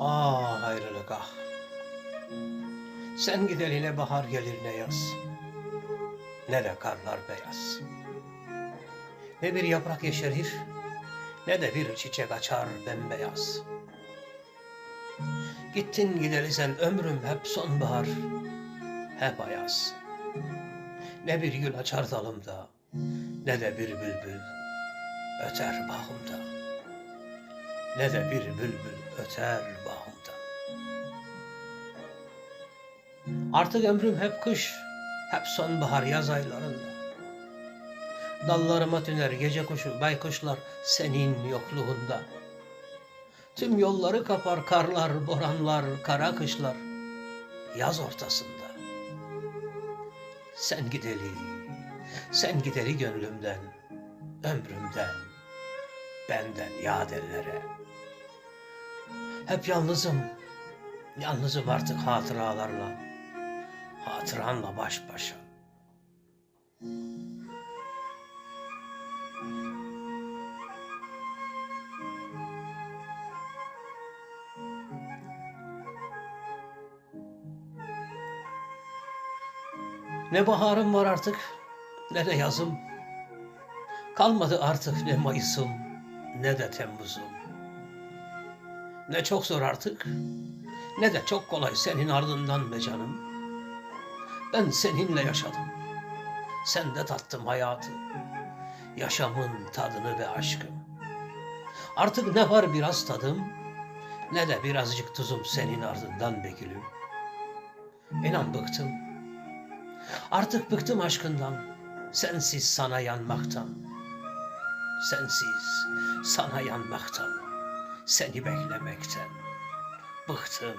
Ah ayrılık ah. Sen gidel bahar gelir ne yaz. Ne de karlar beyaz. Ne bir yaprak yeşerir, ne de bir çiçek açar bembeyaz. Gittin gideli sen ömrüm hep sonbahar, hep ayaz. Ne bir gül açar dalımda, ne de bir bülbül öter bağımda. Ne de bir bülbül öter bağımda. Artık ömrüm hep kış, hep sonbahar yaz aylarında. Dallarıma tüner gece kuşu, baykuşlar senin yokluğunda. Tüm yolları kapar karlar, boranlar, kara kışlar yaz ortasında. Sen gideli, sen gideli gönlümden, ömrümden, benden yad ellere. Hep yalnızım, yalnızım artık hatıralarla, hatıranla baş başa. Ne baharım var artık, ne de yazım. Kalmadı artık ne Mayıs'ım, ne de Temmuz'um. Ne çok zor artık, ne de çok kolay senin ardından be canım. Ben seninle yaşadım, sen de tattım hayatı, yaşamın tadını ve aşkım. Artık ne var biraz tadım, ne de birazcık tuzum senin ardından be gülüm. İnan bıktım, Artık bıktım aşkından, sensiz sana yanmaktan. Sensiz sana yanmaktan, seni beklemekten. Bıktım,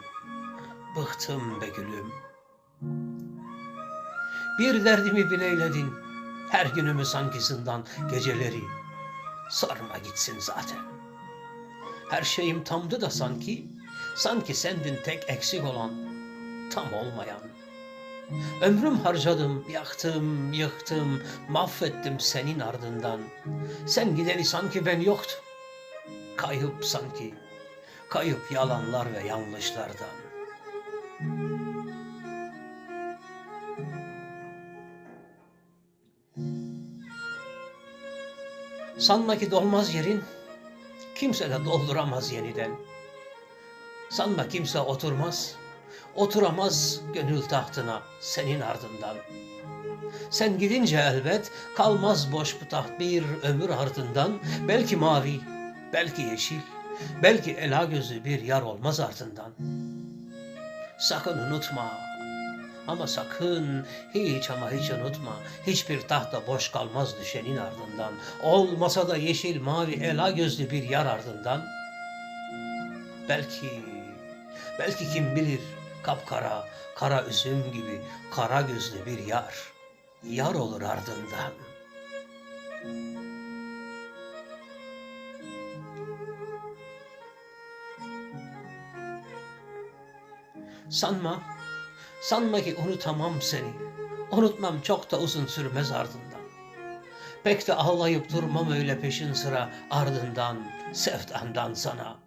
bıktım be gülüm. Bir derdimi bileyledin, her günümü sanki zindan geceleri. Sarma gitsin zaten. Her şeyim tamdı da sanki, sanki sendin tek eksik olan, tam olmayan. Ömrüm harcadım, yaktım, yıktım, mahvettim senin ardından. Sen gideli sanki ben yoktum. Kayıp sanki, kayıp yalanlar ve yanlışlardan. Sanma ki dolmaz yerin, kimse de dolduramaz yeniden. Sanma kimse oturmaz, oturamaz gönül tahtına senin ardından. Sen gidince elbet kalmaz boş bu taht bir ömür ardından. Belki mavi, belki yeşil, belki ela gözü bir yar olmaz ardından. Sakın unutma ama sakın hiç ama hiç unutma. Hiçbir tahta boş kalmaz düşenin ardından. Olmasa da yeşil, mavi, ela gözlü bir yar ardından. Belki, belki kim bilir kapkara, kara üzüm gibi kara gözlü bir yar. Yar olur ardından. Sanma, sanma ki unutamam seni. Unutmam çok da uzun sürmez ardından. Pek de ağlayıp durmam öyle peşin sıra ardından, sevdandan sana.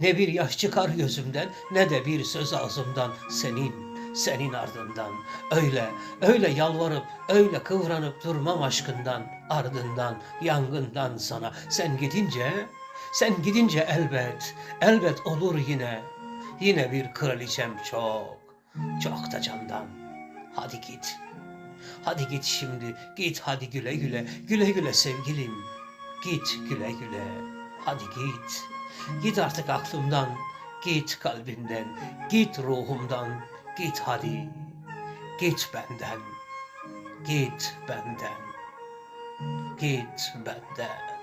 Ne bir yaş çıkar gözümden ne de bir söz ağzımdan senin, senin ardından. Öyle, öyle yalvarıp, öyle kıvranıp durmam aşkından, ardından, yangından sana. Sen gidince, sen gidince elbet, elbet olur yine. Yine bir kraliçem çok, çok da candan. Hadi git. Hadi git şimdi, git hadi güle güle, güle güle sevgilim. Git güle güle, hadi git. Git artık aklımdan, git kalbimden, git ruhumdan, git hadi. Git benden, git benden, git benden.